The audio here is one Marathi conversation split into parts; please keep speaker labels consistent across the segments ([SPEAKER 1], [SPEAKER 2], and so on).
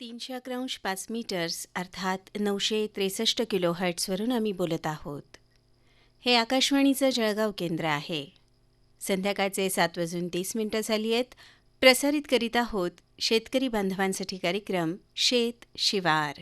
[SPEAKER 1] तीनशे अकरा अंश पाच मीटर्स अर्थात नऊशे त्रेसष्ट किलो हर्ट्सवरून आम्ही बोलत आहोत. हे आकाशवाणीचं जळगाव केंद्र आहे. संध्याकाळचे सात वाजून तीस मिनटं झाली आहेत. प्रसारित करीत आहोत शेतकरी बांधवांसाठी कार्यक्रम शेत शिवार.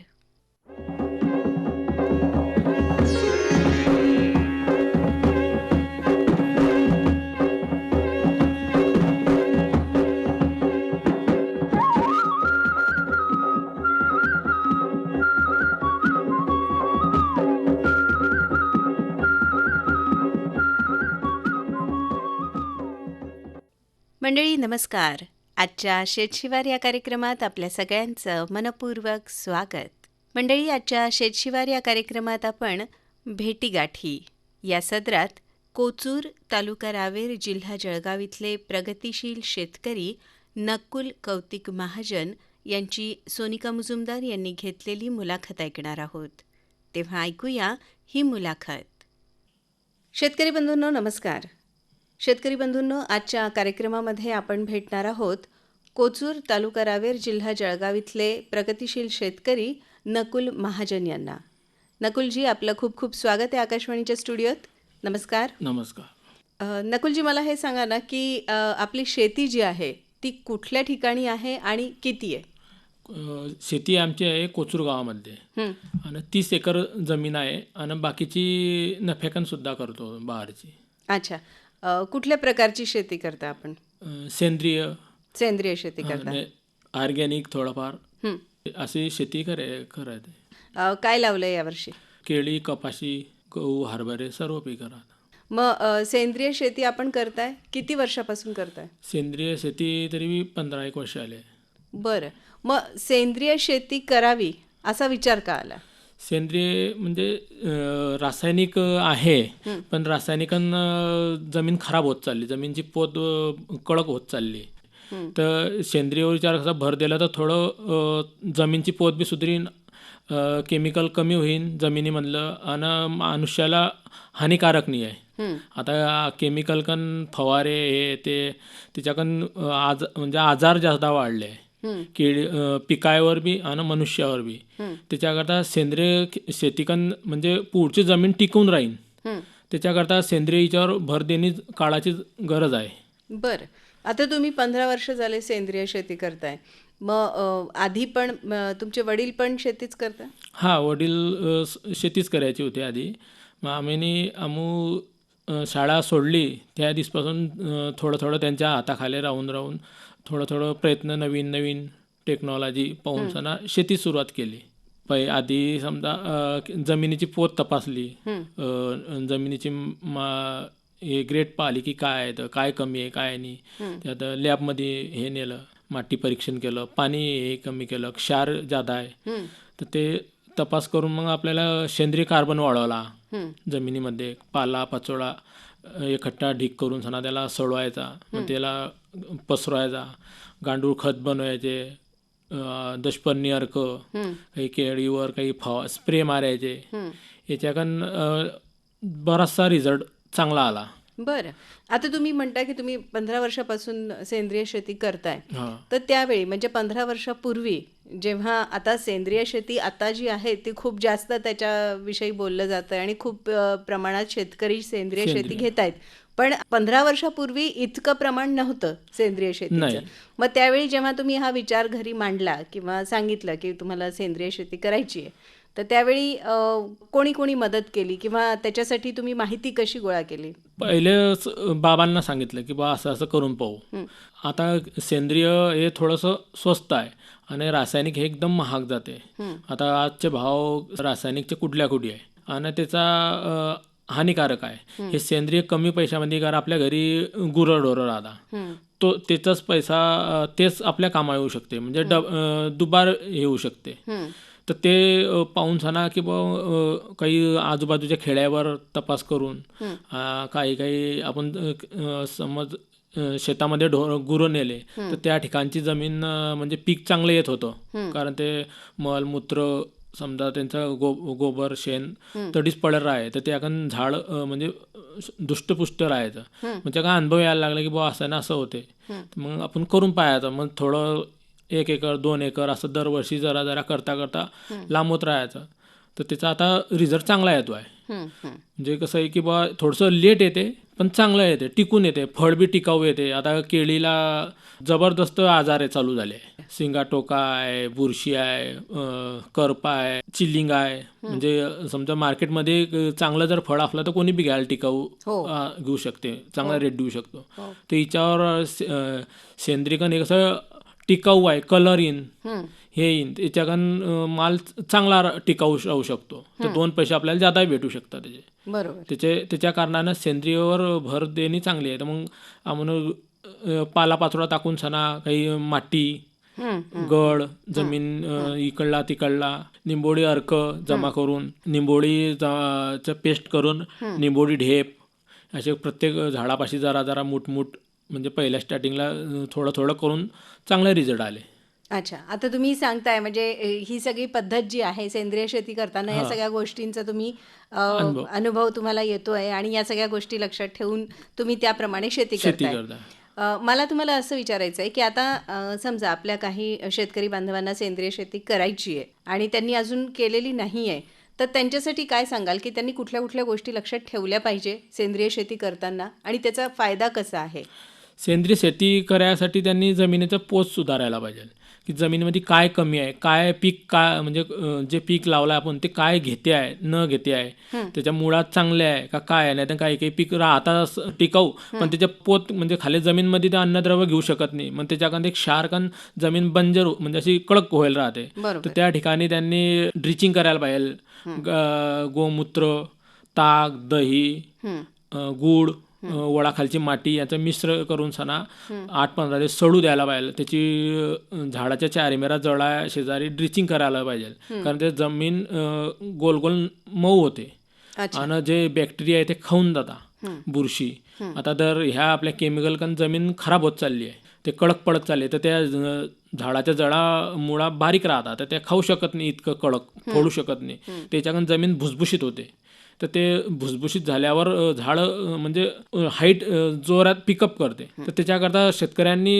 [SPEAKER 1] मंडळी नमस्कार. आजच्या शेतशिवार या कार्यक्रमात आपल्या सगळ्यांचं मनपूर्वक स्वागत. मंडळी आजच्या शेतशिवार या कार्यक्रमात आपण भेटीगाठी या सदरात कोचूर तालुका रावेर जिल्हा जळगाव इथले प्रगतिशील शेतकरी नकुल कौतिक महाजन यांची सोनिका मुजुमदार यांनी घेतलेली मुलाखत ऐकणार आहोत. तेव्हा ऐकूया ही मुलाखत. शेतकरी बंधूंनो नमस्कार. शेतकरी बंधूंनो आजच्या कार्यक्रमामध्ये आपण भेटणार आहोत कोचूर तालुका रावेर जिल्हा जळगाव इथले प्रगतिशील शेतकरी नकुल महाजन यांना. नकुलजी आपलं खूप खूप स्वागत आहे आकाशवाणीच्या स्टुडिओत. नमस्कार.
[SPEAKER 2] नमस्कार.
[SPEAKER 1] नकुलजी मला हे सांगा ना की आपली शेती जी आहे ती कुठल्या ठिकाणी आहे आणि किती आहे?
[SPEAKER 2] शेती आमची आहे कोचूर गावामध्ये. आणि तीस एकर जमीन आहे आणि बाकीची नफ्याकन सुद्धा करतो बाहेरची.
[SPEAKER 1] अच्छा. कुठल्या प्रकारची शेती करता आपण?
[SPEAKER 2] सेंद्रिय.
[SPEAKER 1] सेंद्रिय शेती करता.
[SPEAKER 2] ऑर्गॅनिक थोडंफार. अशी शेती करे करत.
[SPEAKER 1] काय लावलं यावर्षी?
[SPEAKER 2] केळी कपाशी गहू हरभरे सर्व पिकं
[SPEAKER 1] मग सेंद्रिय शेती आपण करताय? किती वर्षापासून करताय?
[SPEAKER 2] सेंद्रिय शेती तरी मी पंधरा एक वर्ष आले
[SPEAKER 1] बरं. मग सेंद्रिय शेती करावी असा विचार का आला?
[SPEAKER 2] सेंद्रिय म्हणजे रासायनिक आहे. पण रासायनिकांना जमीन खराब होत चालली. जमीनची पोत कडक होत चालली. तर सेंद्रियवर विचार कसा भर दिला तर थोडं जमीनची पोत बी सुधरीन केमिकल कमी होईन जमिनीमधलं आणि मनुष्याला हानिकारक नाही आहे. आता केमिकल कन फवारे हे ते त्याच्याकन अ, आज म्हणजे आजार जास्त वाढले. आहे केळी अ, पिकावर बी आणि मनुष्यावर बी. त्याच्याकरता सेंद्रिय शेतीकन म्हणजे पुढची जमीन टिकून राहीन. त्याच्याकरता सेंद्रिय हिच्यावर भर देणे काळाची गरज आहे.
[SPEAKER 1] बरं. आता तुम्ही पंधरा वर्ष झाले सेंद्रिय शेती करताय. मग आधी पण तुमचे वडील पण शेतीच करताय
[SPEAKER 2] हा वडील शेतीच करायची होती आधी. मग आम्ही आमू अ, शाळा सोडली. त्या दिवसपासून अ, थोडं थोडं त्यांच्या हाताखाली राहून राहून थोडं थोडं प्रयत्न नवीन नवीन टेक्नॉलॉजी पाहून सणा शेती सुरुवात केली. पै आधी समजा जमिनीची पोत तपासली. जमिनीची मा हे ग्रेड पाहिली की काय आहे तर काय कमी आहे काय नाही. त्यात लॅबमध्ये हे नेलं माती परीक्षण केलं पाणी हे कमी केलं क्षार जादा आहे. तर ते तपास करून मग आपल्याला सेंद्रिय कार्बन वाढवला. जमिनीमध्ये पाला पाचोळा एकट्ठा ढीक करून सणा त्याला सडवायचा. मग त्याला पसरवायचा गांडूळ खत बनवायचे दशपर्णी अर्क काही केळीवर काही फवा स्प्रे मारायचे. याच्याकन अ, बराचसा रिझल्ट चांगला आला.
[SPEAKER 1] बरं. आता तुम्ही म्हणताय की तुम्ही पंधरा वर्षापासून सेंद्रिय शेती करताय. तर त्यावेळी म्हणजे पंधरा वर्षापूर्वी जेव्हा आता सेंद्रिय शेती आता जी आहे ती खूप जास्त त्याच्याविषयी बोललं जातं आणि खूप प्रमाणात शेतकरी सेंद्रिय शेती घेत आहेत पण पंधरा वर्षापूर्वी इतकं प्रमाण नव्हतं सेंद्रिय शेतीचं. मग त्यावेळी जेव्हा तुम्ही हा विचार घरी मांडला किंवा सांगितलं की तुम्हाला सेंद्रिय शेती करायची आहे तर त्यावेळी कोणी कोणी मदत केली किंवा त्याच्यासाठी तुम्ही माहिती कशी गोळा केली?
[SPEAKER 2] पहिले बाबांना सांगितलं की बा असं असं करून पाहू. आता सेंद्रिय हे थोडंसं स्वस्त आहे आणि रासायनिक हे एकदम महाग जाते. आता आजचे भाव रासायनिकचे कुठल्या कुठे आहे? आणि त्याचा हानिकारक आहे. हे सेंद्रिय कमी पैशामध्ये कारण आपल्या घरी गुरंढोरं राहता तो त्याचाच पैसा तेच आपल्या कामा येऊ शकते. म्हणजे डब दुबार येऊ शकते. तर ते पाहून सणा की काही आजूबाजूच्या खेड्यावर तपास करून काही काही आपण समज शेतामध्ये ढोर गुरं नेले तर त्या ठिकाणची जमीन म्हणजे पीक चांगलं येत होतं. कारण ते मलमूत्र समजा त्यांचं गो गोबर शेण तडीच पडर आहे तर ते आपण झाड म्हणजे दुष्टपुष्ट राहायचं. त्या काय अनुभव यायला लागला की बुवा असं ना असं होते. मग आपण करून पाहायचं. मग थोडं एक एकर दोन एकर असं दरवर्षी जरा जरा करता करता लांबवत राहायचं. तर त्याचा आता रिझल्ट चांगला येतो आहे. म्हणजे कसं आहे की बा थोडंसं लेट येते पण चांगलं येते टिकून येते फळ बी टिकाऊ येते. आता केळीला जबरदस्त आजार चालू झाले. सिंगाटोका आहे बुरशी आहे करपा आहे चिल्लिंग आहे. म्हणजे समजा मार्केटमध्ये चांगलं जर फळ असलं तर कोणी बी घ्यायला टिकाऊ
[SPEAKER 1] हो.
[SPEAKER 2] घेऊ शकते. चांगला रेट देऊ शकतो.
[SPEAKER 1] हो.
[SPEAKER 2] तर हिच्यावर सेंद्रिकन हे कसं टिकाऊ आहे कलर येईन
[SPEAKER 1] हं.
[SPEAKER 2] येईन. त्याच्याकन अं, माल चांगला टिकाऊ राहू शकतो. तर दोन पैसे आपल्याला जादा भेटू शकतात त्याचे.
[SPEAKER 1] बरोबर.
[SPEAKER 2] त्याचे त्याच्या कारणानं सेंद्रियवर भर देणे चांगली आहे. तर मग आम्हाला पालापाचोळा टाकून सणा काही माती. गड जमीन इकडला तिकडला निंबोळी अर्क जमा करून चं पेस्ट करून निंबोळी ढेप असे प्रत्येक झाडापाशी जरा जरा मुठमुठ म्हणजे पहिल्या स्टार्टिंगला थोडं थोडं करून चांगले रिझल्ट आले.
[SPEAKER 1] अच्छा. आता तुम्ही सांगताय म्हणजे अ, ही सगळी पद्धत जी आहे सेंद्रिय शेती करताना या सगळ्या गोष्टींचा तुम्ही अ,
[SPEAKER 2] अनुभव.
[SPEAKER 1] अनुभव तुम्हाला येतोय आणि या सगळ्या गोष्टी लक्षात ठेवून तुम्ही त्याप्रमाणे शेती
[SPEAKER 2] शेती
[SPEAKER 1] करताय.
[SPEAKER 2] करता
[SPEAKER 1] अ, मला तुम्हाला असं विचारायचं आहे की आता अ, समजा आपल्या काही शेतकरी बांधवांना सेंद्रिय शेती करायची आहे आणि त्यांनी अजून केलेली नाही आहे तर त्यांच्यासाठी काय सांगाल की त्यांनी कुठल्या कुठल्या गोष्टी लक्षात ठेवल्या पाहिजे सेंद्रिय शेती करताना आणि त्याचा फायदा कसा आहे?
[SPEAKER 2] सेंद्रिय शेती करायसाठी त्यांनी जमिनीचा पोत सुधारायला पाहिजे. की जमिनीमध्ये काय कमी आहे काय पीक काय म्हणजे जे पीक लावलं आपण ते काय घेते आहे न घेते आहे. त्याच्या मुळात चांगले आहे का काय आहे? नाही तर काही काही पीक राहता टिकाऊ पण त्याच्या पोत म्हणजे खाली जमीनमध्ये ते अन्नद्रव्य घेऊ शकत नाही. मग त्याच्याकडे एक क्षारकण जमीन बंजर हो- म्हणजे अशी कडक व्हायला राहते. तर त्या ठिकाणी त्यांनी ड्रिचिंग करायला पाहिजे. गोमूत्र ताक दही गूळ वडाखालची माती याचं मिश्र करून सणा आठ पंधरा दिवस सडू द्यायला पाहिजे. त्याची झाडाच्या चारीमेरा जळा शेजारी ड्रिचिंग करायला पाहिजे. कारण ते जमीन गोल गोल मऊ होते. आणि जे बॅक्टेरिया आहे ते खाऊन जाता. बुरशी. आता तर ह्या आपल्या केमिकल कारण जमीन खराब होत चालली आहे. ते कडक पडत चालले तर त्या झाडाच्या जळा मुळा बारीक राहतात. तर त्या खाऊ शकत नाही इतकं कडक फोडू शकत नाही. त्याच्याकडून जमीन भुसभुशीत होते. तर ते भुसभुशीत झाल्यावर झाडं म्हणजे हाईट जोरात पिकअप करते. तर त्याच्याकरता शेतकऱ्यांनी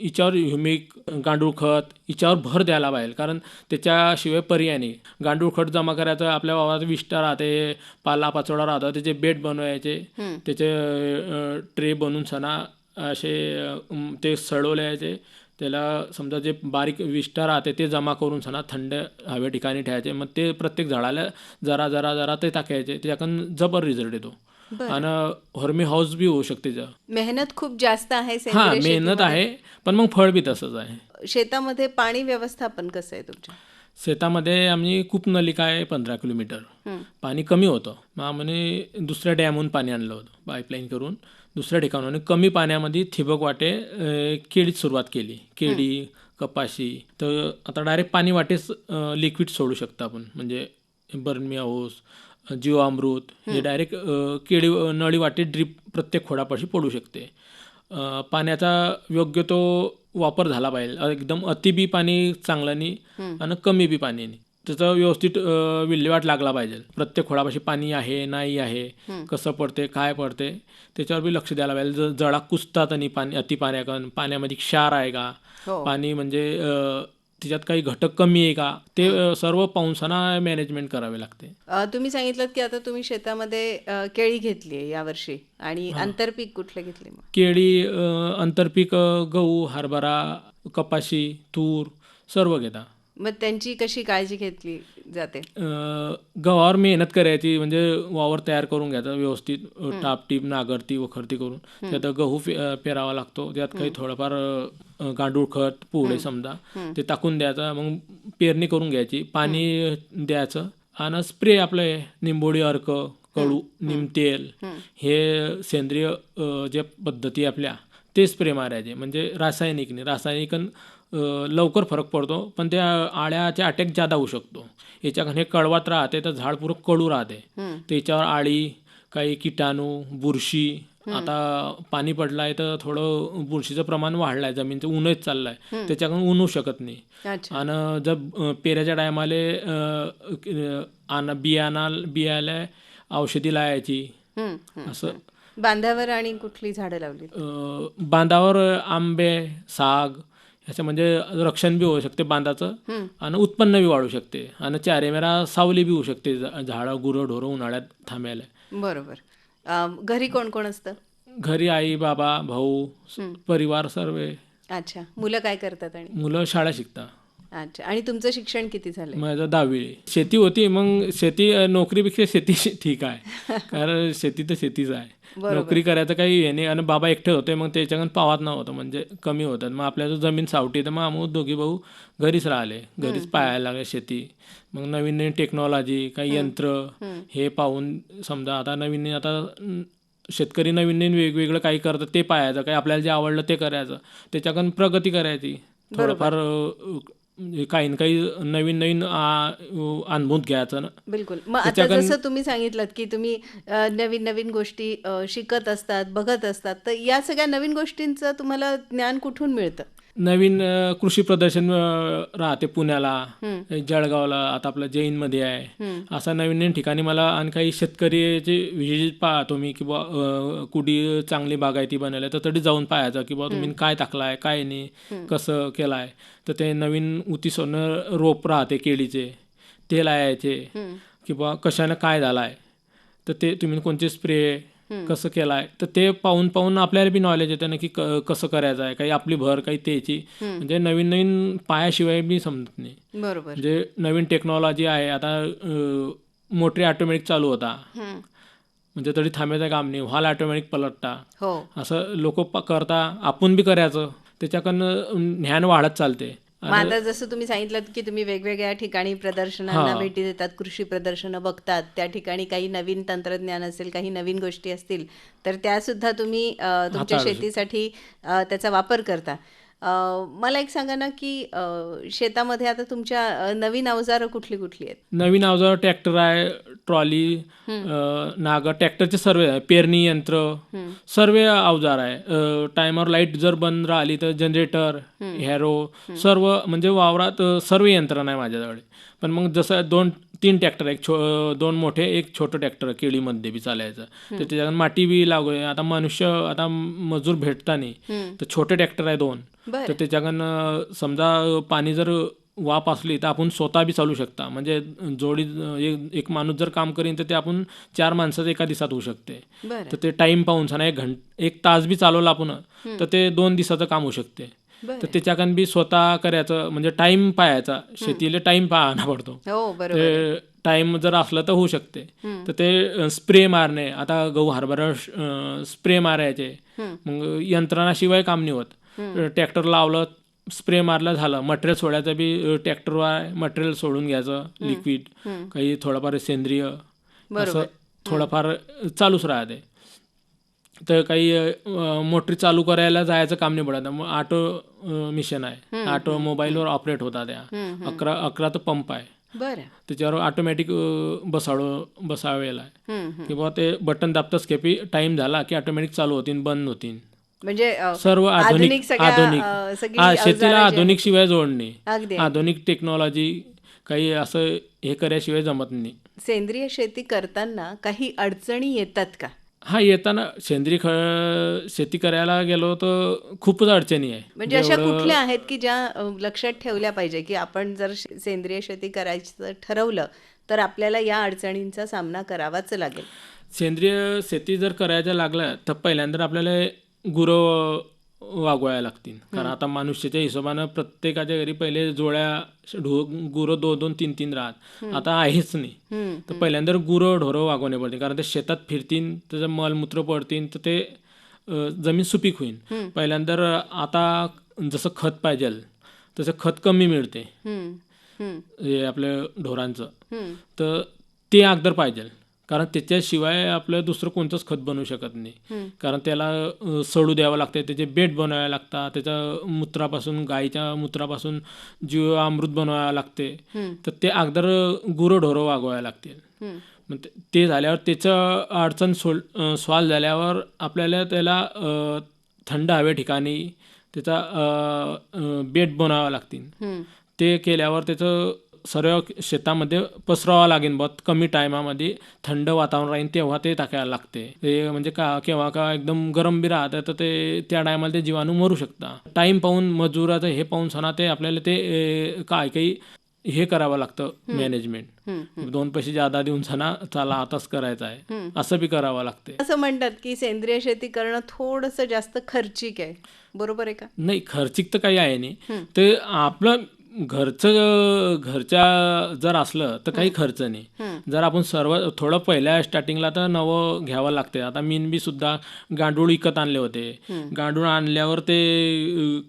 [SPEAKER 2] हिच्यावर ह्युमिक गांडूळ खत हिच्यावर भर द्यायला पाहिजे. कारण त्याच्याशिवाय पर्याय नाही. गांडूळ खत जमा करायचं आपल्या वावरात विष्टा राहते पाला पाचोळा राहतो त्याचे बेड बनवायचे त्याचे ट्रे बनवून सणा असे ते सडवल्याचे त्याला समजा जे बारीक विष्टा राहते ते जमा करून सणा थंड हवे ठिकाणी ठेवायचे. मग ते प्रत्येक झाडाला जरा जरा जरा ते टाकायचे. त्याच्याकडून जबर रिझल्ट येतो. आणि हॉर्मी हाऊस बी होऊ शकते.
[SPEAKER 1] मेहनत खूप जास्त आहे
[SPEAKER 2] हा मेहनत. आहे पण मग फळ बी तसंच आहे.
[SPEAKER 1] शेतामध्ये पाणी व्यवस्थापन कसं आहे तुमच्या?
[SPEAKER 2] शेतामध्ये आम्ही खूप नलिका आहे पंधरा किलोमीटर. पाणी कमी होतं. मग आम्ही दुसऱ्या डॅमहून पाणी आणलं होतं पाईपलाईन करून. दुसऱ्या ठिकाणून कमी पाण्यामध्ये ठिबक वाटे केळीत सुरुवात केली. केळी कपाशी तर आता डायरेक्ट पाणी वाटेच लिक्विड सोडू शकतो आपण. म्हणजे बर्मी हाऊस जीवामृत हे डायरेक्ट केळी नळी वाटे ड्रीप प्रत्येक खोडापाशी पडू शकते. पाण्याचा योग्य तो वापर झाला पाहिजे. एकदम अति बी पाणी चांगलं नाही आणि कमी बी पाणी नाही त्याचा व्यवस्थित विल्हेवाट लागला पाहिजे. प्रत्येक खोडापाशी पाणी आहे नाही आहे कसं पडते काय पडते त्याच्यावर बी लक्ष द्यायला पाहिजे. ज- जळा कुसतात आणि पाणी अति पाण्याकन पाण्यामध्ये क्षार आहे का?
[SPEAKER 1] हो.
[SPEAKER 2] पाणी म्हणजे अ, त्याच्यात काही घटक कमी आहे का? ते अ, सर्व पाऊसाना मॅनेजमेंट करावे लागते.
[SPEAKER 1] अ, तुम्ही सांगितलं की आता तुम्ही शेतामध्ये अ, केळी घेतली आहे यावर्षी आणि आंतरपीक कुठले घेतले मग?
[SPEAKER 2] केळी अ, आंतरपीक अ, गहू हरभरा कपाशी तूर सर्व घेता.
[SPEAKER 1] मग त्यांची कशी काळजी घेतली जाते?
[SPEAKER 2] गव्हावर मेहनत करायची म्हणजे वावर तयार करून घ्यायचा व्यवस्थित अ, टापटीप नागरती वखरती करून. त्यात गहू पेरावा लागतो. त्यात काही थोडंफार गांडूळ खत पोळे समजा ते टाकून द्यायचं. मग पेरणी करून घ्यायची. पाणी द्यायचं आणि स्प्रे आपले निंबोळी अर्क कडू निमतेल हे सेंद्रिय ज्या पद्धती आपल्या ते स्प्रे मारायचे. म्हणजे रासायनिक नाही रासायनिक लवकर फरक पडतो पण त्या आळ्याचे अटॅक जादा होऊ शकतो. याच्याकडे कळवात राहते तर झाड पुरं कडू राहते. त्याच्यावर आळी काही किटाणू बुरशी आता पाणी पडलाय तर थोडं बुरशीचं प्रमाण वाढलंय जमीनचं ऊनच चाललंय. त्याच्याकडून ऊन होऊ शकत नाही. आणि जर पेऱ्याच्या टायमाले बियाणा बियाला औषधी लावायची. असं.
[SPEAKER 1] बांधावर आणि कुठली झाडं लावली
[SPEAKER 2] बांधावर आंबे साग ह्याच्या म्हणजे रक्षण बी होऊ शकते बांधाचं. आणि उत्पन्न बी वाढू शकते. आणि चारेमेरा सावली बी होऊ शकते झाडं गुरं ढोरं उन्हाळ्यात थांबायला.
[SPEAKER 1] बरोबर. घरी कोण कोण असतं?
[SPEAKER 2] घरी आई बाबा भाऊ. परिवार सर्व
[SPEAKER 1] अच्छा. मुलं काय करतात आणि?
[SPEAKER 2] मुलं शाळा शिकतात.
[SPEAKER 1] अच्छा. आणि तुमचं शिक्षण किती झालंय?
[SPEAKER 2] माझं दहावी. शेती होती मग शेती नोकरीपेक्षा शेती ठीक आहे. कारण शेती तर शेतीच आहे. नोकरी करायचं काही हे नाही. आणि बाबा एकटे होते मग त्याच्याकडून पावात नव्हतं म्हणजे कमी होतात. मग आपल्या जमीन सावटी तर मग आम्ही दोघी भाऊ घरीच राहिले. घरीच पाहायला लागले शेती. मग नवीन नवीन टेक्नॉलॉजी काही यंत्र हे पाहून समजा आता नवीन नवीन आता शेतकरी नवीन नवीन वेगवेगळं काही करतात ते पाहायचं. काही आपल्याला जे आवडलं ते करायचं. त्याच्याकडून प्रगती करायची. थोडंफार काही ना काही नवीन नवीन आ, अं, अनुभव घ्यायचं ना.
[SPEAKER 1] बिलकुल. मग आता जसं तुम्ही सांगितलं की तुम्ही अ, नवीन नवीन गोष्टी अ, शिकत असतात बघत असतात तर या सगळ्या नवीन गोष्टींचं तुम्हाला ज्ञान कुठून मिळतं?
[SPEAKER 2] नवीन कृषी प्रदर्शन राहते पुण्याला. जळगावला आता आपलं जैनमध्ये आहे. असं नवीन नवीन ठिकाणी मला आणि काही शेतकरीचे विजिट पाहतो मी की बा अं, कुठे चांगली बागायती बनवली तर तरी जाऊन पाहायचं की बा तुम्ही काय टाकलाय काय नाही कसं केलाय. तर ते नवीन उती सोनं रोप राहते केळीचे ते. लायाचे की बा कशानं काय झालाय. तर ते तुम्ही कोणते स्प्रे कसं केलाय? तर ते पाहून पाहून आपल्याला बी नॉलेज येतं ना की कसं करायचं आहे काही आपली भर काही त्याची. म्हणजे नवीन नवीन पायाशिवाय बी समजत नाही.
[SPEAKER 1] बरोबर.
[SPEAKER 2] म्हणजे नवीन टेक्नॉलॉजी आहे आता मोटरी ऑटोमॅटिक चालू होता. म्हणजे तरी थांबायचं काम नाही. व्हाल ऑटोमॅटिक पलटता.
[SPEAKER 1] हो.
[SPEAKER 2] असं लोक करता. आपण बी करायचं. त्याच्याकडनं ज्ञान वाढत चालते.
[SPEAKER 1] मग आता जसं तुम्ही सांगितलं की तुम्ही वेगवेगळ्या ठिकाणी प्रदर्शनांना. भेटी देतात कृषी प्रदर्शनं बघतात त्या ठिकाणी काही नवीन तंत्रज्ञान असेल काही नवीन गोष्टी असतील तर त्या सुद्धा तुम्ही तुमच्या शेतीसाठी त्याचा वापर करता मला एक सांगा ना की शेतामध्ये आता तुमच्या नवीन अवजारं कुठली कुठली आहेत?
[SPEAKER 2] नवीन अवजार ट्रॅक्टर आहे ट्रॉली नागर ट्रॅक्टरचे सर्व पेरणी यंत्र सर्व अवजार आहे. टायमर लाइट जर बंद राहिली तर जनरेटर हॅरो सर्व म्हणजे वावरात सर्व यंत्रणा आहे माझ्याजवळ. पण मग जसं दोन तीन ट्रॅक्टर एक छो दोन मोठे एक छोटं ट्रॅक्टर केळीमध्ये बी चालायचं. तर त्याच्यात माती बी लागू आहे. आता मनुष्य आता मजूर भेटता नाही तर छोटे ट्रॅक्टर आहे दोन.
[SPEAKER 1] बरं.
[SPEAKER 2] तर त्याच्याकडनं समजा पाणी जर वाप असली तर आपण स्वतः बी चालू शकता. म्हणजे जोडी एक एक माणूस जर काम करीन तर ते आपण चार माणसाचं एका दिवसात होऊ शकते.
[SPEAKER 1] बरं.
[SPEAKER 2] तर ते टाईम पाहून सणा एक घंट एक तास बी चालवलं आपण तर ते दोन दिवसाचं काम होऊ शकते.
[SPEAKER 1] बरं.
[SPEAKER 2] तर त्याच्याकडून बी स्वतः करायचं म्हणजे टाईम पाहायचा. शेतीला टाईम पाहायला पडतो.
[SPEAKER 1] हो बरोबर
[SPEAKER 2] ते टाईम जर असलं तर होऊ शकते. तर ते स्प्रे मारणे. आता गहू हरभरा स्प्रे मारायचे. मग यंत्रणाशिवाय काम नाही होत. ट्रॅक्टर लावलं स्प्रे मारलं झालं. मटेरियल सोडायचं बी ट्रॅक्टरवर आहे मटेरियल सोडून घ्यायचं लिक्विड काही थोडंफार सेंद्रिय. असं थोडंफार चालूच राहते. तर काही मोटरी चालू करायला जायचं काम नाही पडत. मग ऑटो मिशन आहे. ऑटो मोबाईलवर ऑपरेट होता त्या. अकरा अकरा तर पंप आहे. त्याच्यावर ऑटोमॅटिक बसावं बसावेला आहे. किंवा ते बटन दाबताच खेपी टाइम झाला की ऑटोमॅटिक चालू होतील बंद होतील
[SPEAKER 1] म्हणजे
[SPEAKER 2] सर्व आधुनिक
[SPEAKER 1] आधुनिक
[SPEAKER 2] हा शेतीला आधुनिक शिवाय जोडणे आधुनिक टेक्नॉलॉजी काही असं हे कराशिवाय जमत नाही.
[SPEAKER 1] सेंद्रिय शेती करताना काही अडचणी येतात का?
[SPEAKER 2] हा येताना सेंद्रिय शेती करायला गेलो तर खूपच अडचणी आहे.
[SPEAKER 1] म्हणजे अशा कुठल्या आहेत की ज्या लक्षात ठेवल्या पाहिजे की आपण जर सेंद्रिय शेती करायचं ठरवलं तर आपल्याला या अडचणींचा सामना करावाच लागेल.
[SPEAKER 2] सेंद्रिय शेती जर करायचं लागलं तर पहिल्यांदा आपल्याला गुरं वागवायला लागतील. कारण आता मनुष्याच्या हिशोबानं प्रत्येकाच्या घरी पहिले जोड्या ढो गुरं दोन दोन तीन तीन राहत आता आहेच नाही. तर पहिल्यांदा गुरं ढोरं वागवणे पडतील. कारण ते शेतात फिरतील त्याचं मलमूत्र पडतील तर ते जमीन सुपीक होईल. पहिल्यांदा आता जसं खत पाहिजे तसं खत कमी मिळते. हे. आपल्या ढोरांचं. तर ते अगदर पाहिजे कारण त्याच्याशिवाय आपलं दुसरं कोणतंच खत बनवू शकत नाही. कारण त्याला सडू द्यावं लागते त्याचे बेट बनवावे लागतात त्याच्या मूत्रापासून गाईच्या मूत्रापासून जीव अमृत बनवावं लागते. तर ते अगदर गुरं ढोरं वागवायला लागतील. मग ते- झाल्यावर त्याचं अडचण सोल सॉल्व झाल्यावर आपल्याला त्याला थंड हवे ठिकाणी त्याचा बेट बनवावं लागतील. ते केल्यावर त्याचं सर्व शेतामध्ये पसरावं लागेल बा कमी टायमामध्ये थंड वातावरण राहील तेव्हा ते टाकायला लागते. ते म्हणजे का केव्हा का एकदम गरम बी राहतं तर ते त्या टायमाला ते जीवाणू मरू शकतात टाईम पाहून मजुराचं हे पाहून सणा ते आपल्याला ते काय काही हे करावं लागतं मॅनेजमेंट दोन पैसे जादा देऊन सणा चला आताच करायचं आहे. असं बी करावं लागते.
[SPEAKER 1] असं म्हणतात की सेंद्रिय शेती करणं थोडंसं जास्त खर्चिक आहे. बरोबर आहे का?
[SPEAKER 2] नाही खर्चिक तर काही आहे नाही. ते आपलं घरचं घरच्या जर असलं तर काही खर्च नाही. जर आपण सर्व थोडं पहिल्या स्टार्टिंगला तर नवं घ्यावं लागते आता मीन बी सुद्धा गांडूळ विकत आणले होते. गांडूळ आणल्यावर ते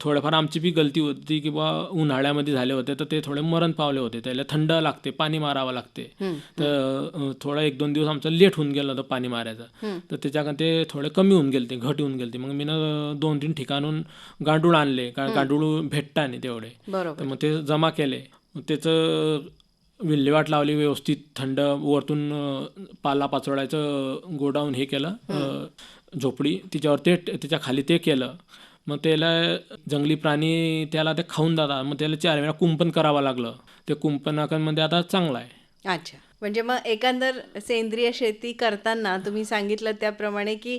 [SPEAKER 2] थोडंफार आमची बी गलती होती की बा उन्हाळ्यामध्ये झाले होते तर ते थोडे मरण पावले होते. त्याला थंड लागते पाणी मारावं लागते. तर थोडं एक दोन दिवस आमचं लेट होऊन गेलं होतं पाणी मारायचं. तर त्याच्याकडे ते थोडे कमी होऊन गेले ते घट होऊन गेले मग मी दोन तीन ठिकाणून गांडूळ आणले. कारण गांडूळ भेटता नाही तेवढे. तर मग ते जमा केले. मग त्याचं विल्हेवाट लावली व्यवस्थित थंड वरतून पाला पाचोळ्याचं गोडाऊन हे केलं झोपडी. तिच्यावर ते त्याच्याखाली ते केलं. मग त्याला जंगली प्राणी त्याला ते खाऊन जातात मग त्याला चार वेळा कुंपण करावं लागलं. ते कुंपणामध्ये आता चांगलं आहे.
[SPEAKER 1] अच्छा. म्हणजे मग एकंदर सेंद्रिय शेती करताना तुम्ही सांगितलं त्याप्रमाणे की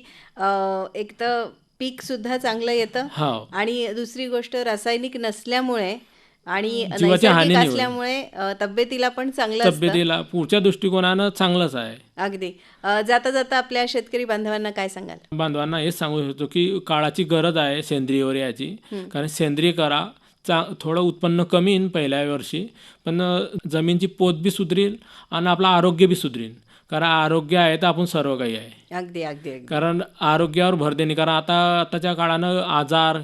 [SPEAKER 1] एक तर पीक सुद्धा चांगलं येतं
[SPEAKER 2] हो.
[SPEAKER 1] आणि दुसरी गोष्ट रासायनिक नसल्यामुळे आणि नैसर्गिक. असल्यामुळे तब्येतीला पण चांगलं
[SPEAKER 2] तब्येतीला पुढच्या दृष्टिकोनानं चांगलंच आहे.
[SPEAKER 1] अगदी. जाता जाता आपल्या शेतकरी बांधवांना काय सांगाल?
[SPEAKER 2] बांधवांना हेच सांगू इच्छितो की काळाची गरज आहे सेंद्रिय युरियाची कारण सेंद्रिय करा चा थोडं उत्पन्न कमी येईन पहिल्या वर्षी पण जमीनची पोत बी सुधरील आणि आपलं आरोग्य बी सुधरील कारण आरोग्य आहे तर आपण सर्व काही आहे.
[SPEAKER 1] अगदी अगदी
[SPEAKER 2] कारण आरोग्यावर भर देणे कारण आता आताच्या काळानं आजार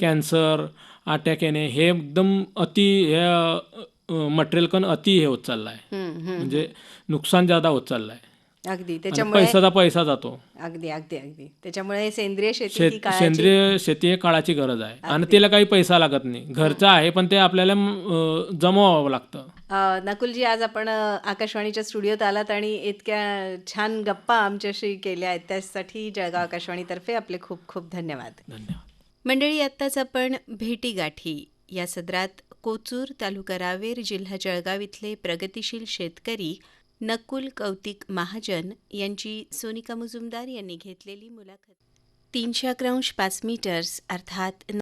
[SPEAKER 2] कॅन्सर अटॅक येणे हे एकदम अति हे मटेरियल कन अति हे होत चाललं आहे. म्हणजे नुकसान जादा होत चाललं आहे
[SPEAKER 1] अगदी त्याच्यामुळे
[SPEAKER 2] पैसाचा पैसा जातो.
[SPEAKER 1] अगदी अगदी अगदी. त्याच्यामुळे सेंद्रिय शेती
[SPEAKER 2] शेत
[SPEAKER 1] ही काळाची
[SPEAKER 2] सेंद्रिय शेती हे काळाची गरज आहे. आणि त्याला काही पैसा लागत नाही. घरचं आहे पण ते आपल्याला अं, जमवावं लागतं.
[SPEAKER 1] अ, नकुलजी आज आपण अ, आकाशवाणीच्या स्टुडिओत आलात आणि इतक्या छान गप्पा आमच्याशी केल्या आहेत. त्यासाठी जळगाव आकाशवाणीतर्फे आपले खूप खूप धन्यवाद.
[SPEAKER 2] धन्यवाद.
[SPEAKER 1] मंडळी आत्ताच आपण भेटीगाठी या सदरात कोचूर तालुका रावेर जिल्हा जळगाव इथले प्रगतिशील शेतकरी नकुल कौतिक महाजन यांची सोनिका मुजुमदार यांनी घेतलेली मुलाखत. तीनशे अकरांश पाच मीटर्स अर्थात